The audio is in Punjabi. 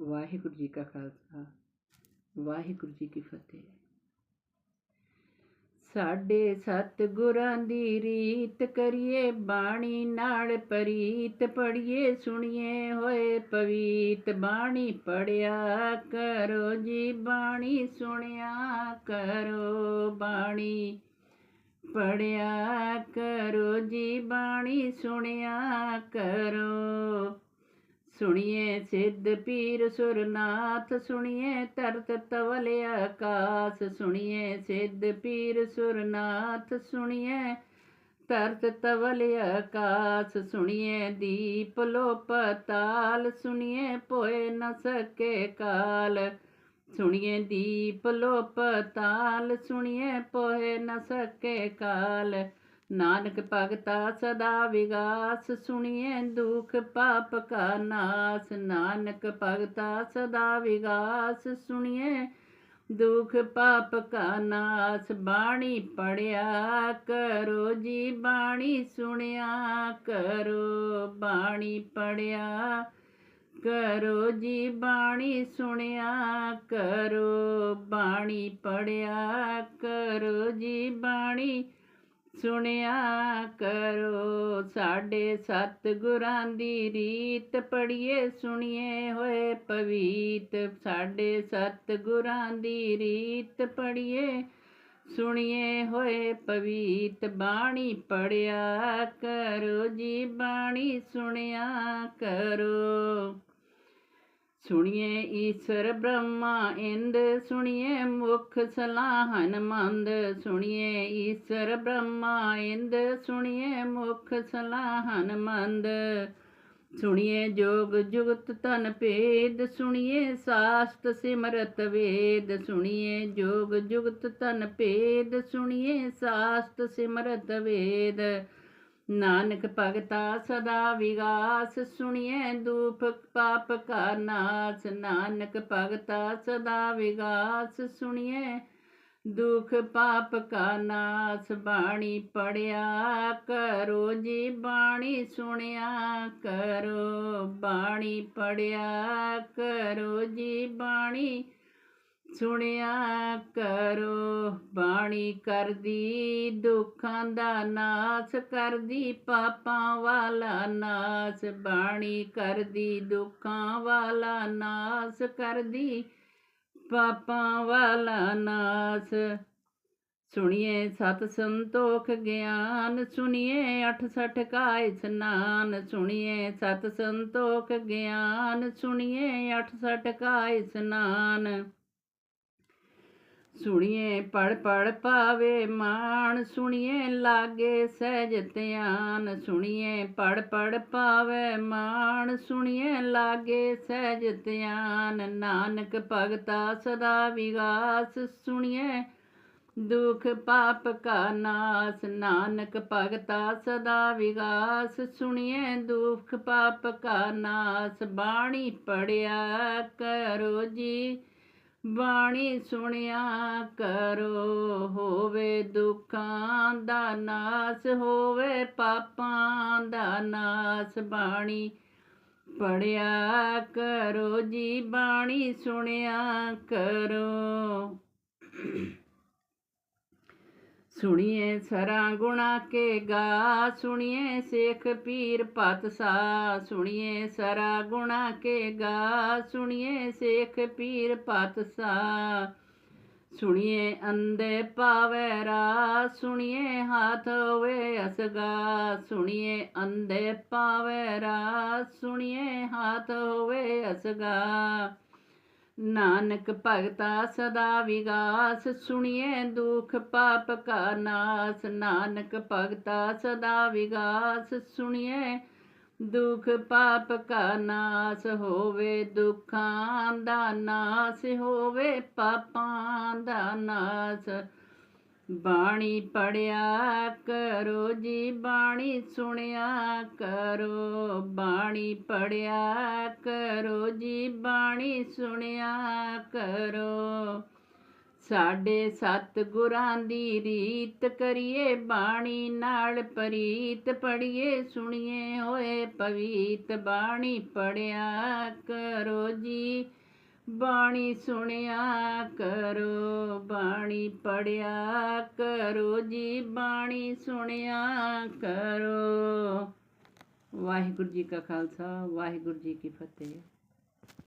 ਵਾਹਿਗੁਰੂ ਜੀ ਕਾ ਖਾਲਸਾ, ਵਾਹਿਗੁਰੂ ਜੀ ਕੀ ਫਤਿਹ। ਸਾਡੇ ਸਤ ਗੁਰਾਂ ਦੀ ਰੀਤ ਕਰੀਏ, ਬਾਣੀ ਨਾਲ ਪ੍ਰੀਤ ਪੜੀਏ ਸੁਣੀਏ ਹੋਏ ਪਵੀਤ ਬਾਣੀ ਪੜਿਆ ਕਰੋ ਜੀ, ਬਾਣੀ ਸੁਣਿਆ ਕਰੋ ਬਾਣੀ ਪੜਿਆ ਕਰੋ ਜੀ, ਬਾਣੀ ਸੁਣਿਆ ਕਰੋ। ਸੁਣੀਏ ਸਿੱਧ ਪੀਰ ਸੁਰਨਾਥ, ਸੁਣੀਏ ਤਰਤ ਤਵਲ ਆਕਾਸ, ਸੁਣੀਏ ਸਿੱਧ ਪੀਰ ਸੁਰਨਾਥ, ਸੁਣੀਏ ਤਰਤ ਤਵਲ ਆਕਾਸ, ਸੁਣੀਏ ਦੀਪ ਲੋ ਪਤਾਲ ਸੁਣੀਏ ਭੋਏ ਨ ਸਕੇ ਕਾਲ, ਸੁਣੀਏ ਦੀਪ ਲੋ ਪਤਾਲ ਸੁਣੀਏ ਭੋਏ ਨ ਸਕੇ ਕਾਲ। ਨਾਨਕ ਭਗਤਾ ਸਦਾ ਵਿਗਾਸ ਸੁਣੀਏ ਦੁਖ ਪਾਪ ਕਾ ਨਾਸ। ਨਾਨਕ ਭਗਤਾ ਸਦਾ ਵਿਗਾਸ ਸੁਣੀਏ ਦੁਖ ਪਾਪ ਕਾ ਨਾਸ। ਬਾਣੀ ਪੜਿਆ ਕਰੋ ਜੀ, ਬਾਣੀ ਸੁਣਿਆ ਕਰੋ। ਬਾਣੀ ਪੜਿਆ ਕਰੋ ਜੀ, ਬਾਣੀ ਸੁਣਿਆ ਕਰੋ। ਬਾਣੀ ਪੜਿਆ ਕਰੋ ਜੀ, ਬਾਣੀ ਸੁਣਿਆ ਕਰੋ, ਸਾਡੇ ਸਤ ਗੁਰਾਂ ਦੀ ਰੀਤ ਪੜੀਏ ਸੁਣੀਏ ਹੋਏ ਪਵੀਤ। ਸਾਡੇ ਸਤ ਗੁਰਾਂ ਦੀ ਰੀਤ ਪੜੀਏ ਸੁਣੀਏ ਹੋਏ ਪਵੀਤ। ਬਾਣੀ ਪੜਿਆ ਕਰੋ, ਜੀ ਬਾਣੀ ਸੁਣਿਆ ਕਰੋ। ਸੁਣੀਏ ਈਸ਼ਰ ਬ੍ਰਹਮਾ, ਇੰਦ ਸੁਣੀਏ ਮੁਖ ਸਲਾਹਨ ਮੰਦ। ਸੁਣੀਏ ਈਸ਼ਰ ਬ੍ਰਹਮਾ, ਇੰਦ ਸੁਣੀਏ ਮੁਖ ਸਲਾਹਨ ਮੰਦ। ਸੁਣੀਏ ਜੋਗ ਜੁਗਤ ਤਨ ਭੇਦ, ਸੁਣੀਏ ਸਾਸਤ ਸਿਮਰਤ ਵੇਦ। ਸੁਣੀਏ ਜੋਗ ਜੁਗਤ ਤਨ ਭੇਦ, ਸੁਣੀਏ ਸਾਸਤ ਸਿਮਰਤ ਵੇਦ। ਨਾਨਕ ਭਗਤਾ ਸਦਾ ਵਿਗਾਸ ਸੁਣੀਏ ਦੁਖ ਪਾਪ ਕਾ ਨਾਸ। ਨਾਨਕ ਭਗਤਾ ਸਦਾ ਵਿਗਾਸ ਸੁਣੀਏ ਦੁਖ ਪਾਪ ਕਾ ਨਾਸ। ਬਾਣੀ ਪੜਿਆ ਕਰੋ ਜੀ, ਬਾਣੀ ਸੁਣਿਆ ਕਰੋ। ਬਾਣੀ ਪੜਿਆ ਕਰੋ ਜੀ, ਬਾਣੀ ਸੁਣਿਆ ਕਰੋ, ਬਾਣੀ ਕਰਦੀ, ਦੁੱਖਾਂ ਦਾ ਨਾਸ ਕਰਦੀ, ਪਾਪਾਂ ਵਾਲਾ ਨਾਸ, ਬਾਣੀ ਕਰਦੀ, ਦੁੱਖਾਂ ਵਾਲਾ ਨਾਸ ਕਰਦੀ, ਪਾਪਾਂ ਵਾਲਾ ਨਾਸ। ਸੁਣੀਏ ਸਤ ਸੰਤੋਖ ਗਿਆਨ, ਸੁਣੀਏ 68 ਕਾ ਇਸਨਾਨ, ਸੁਣੀਏ ਸਤ ਸੰਤੋਖ ਗਿਆਨ, ਸੁਣੀਏ 68 ਕਾ ਇਸਨਾਨ। ਸੁਣੀਏ ਪੜ ਪੜ ਪਾਵੇ ਮਾਣ, ਸੁਣੀਏ ਲਾਗੇ ਸਹਿਜ ਧਿਆਨ, ਸੁਣੀਏ ਪੜ ਪੜ ਪਾਵੇ ਮਾਣ, ਸੁਣੀਏ ਲਾਗੇ ਸਹਿਜ ਧਿਆਨ, ਨਾਨਕ ਭਗਤਾ ਸਦਾ ਵਿਗਾਸ, ਸੁਣੀਏ ਦੁਖ ਪਾਪ ਕਾ ਨਾਸ, ਨਾਨਕ ਭਗਤਾ ਸਦਾ ਵਿਗਾਸ, ਸੁਣੀਏ ਦੁਖ ਪਾਪ ਕਾ ਨਾਸ, ਬਾਣੀ ਪੜਿਆ ਕਰੋ ਜੀ। ਬਾਣੀ ਸੁਣਿਆ ਕਰੋ, ਹੋਵੇ ਦੁੱਖਾਂ ਦਾ ਨਾਸ, ਹੋਵੇ ਪਾਪਾਂ ਦਾ ਨਾਸ। ਬਾਣੀ ਪੜਿਆ ਕਰੋ ਜੀ, ਬਾਣੀ ਸੁਣਿਆ ਕਰੋ। ਸੁਣੀਏ ਸਰਾਂ ਗੁਣਾ ਕੇ ਗਾ, ਸੁਣੀਏ ਸੇਖ ਪੀਰ ਪਤਸਾ ਸੁਣੀਏ ਸਰਾ ਗੁਣਾ ਕੇ ਗਾ, ਸੁਣੀਏ ਸੇਖ ਪੀਰ ਪਤਸਾ ਸੁਣੀਏ ਅੰਦੇ ਪਾਵੇ ਰਾ ਸੁਣੀਏ ਹਾਥ ਹੋਵੇ ਅਸਗਾ, ਸੁਣੀਏ ਅੰਦੇ ਪਾਵੇ ਰਾ ਸੁਣੀਏ ਹਾਥ ਹੋਵੇ ਅਸਗਾ। ਨਾਨਕ ਭਗਤਾ ਸਦਾ ਵਿਗਾਸ, ਸੁਣੀਏ ਦੁਖ ਪਾਪ ਕਾ ਨਾਸ। ਨਾਨਕ ਭਗਤਾ ਸਦਾ ਵਿਗਾਸ, ਸੁਣੀਏ ਦੁਖ ਪਾਪ ਕਾ ਨਾਸ। ਹੋਵੇ ਦੁੱਖਾਂ ਦਾ ਨਾਸ, ਹੋਵੇ ਪਾਪਾਂ ਦਾ ਨਾਸ। ਬਾਣੀ ਪੜਿਆ ਕਰੋ ਜੀ, ਬਾਣੀ ਸੁਣਿਆ ਕਰੋ। ਬਾਣੀ ਪੜਿਆ ਕਰੋ ਜੀ, ਬਾਣੀ ਸੁਣਿਆ ਕਰੋ। ਸਾਡੇ ਸਤ ਗੁਰਾਂ ਦੀ ਰੀਤ ਕਰੀਏ, ਬਾਣੀ ਨਾਲ ਪ੍ਰੀਤ ਪੜੀਏ ਸੁਣੀਏ ਹੋਏ ਪਵੀਤ। ਬਾਣੀ ਪੜਿਆ ਕਰੋ ਜੀ ਬਾਣੀ ਸੁਣਿਆ ਕਰੋ, ਬਾਣੀ ਪੜਿਆ ਕਰੋ, ਜੀ ਬਾਣੀ ਸੁਣਿਆ ਕਰੋ। ਵਾਹਿਗੁਰੂ ਜੀ ਕਾ ਖਾਲਸਾ, ਵਾਹਿਗੁਰੂ ਜੀ ਕੀ ਫਤਿਹ।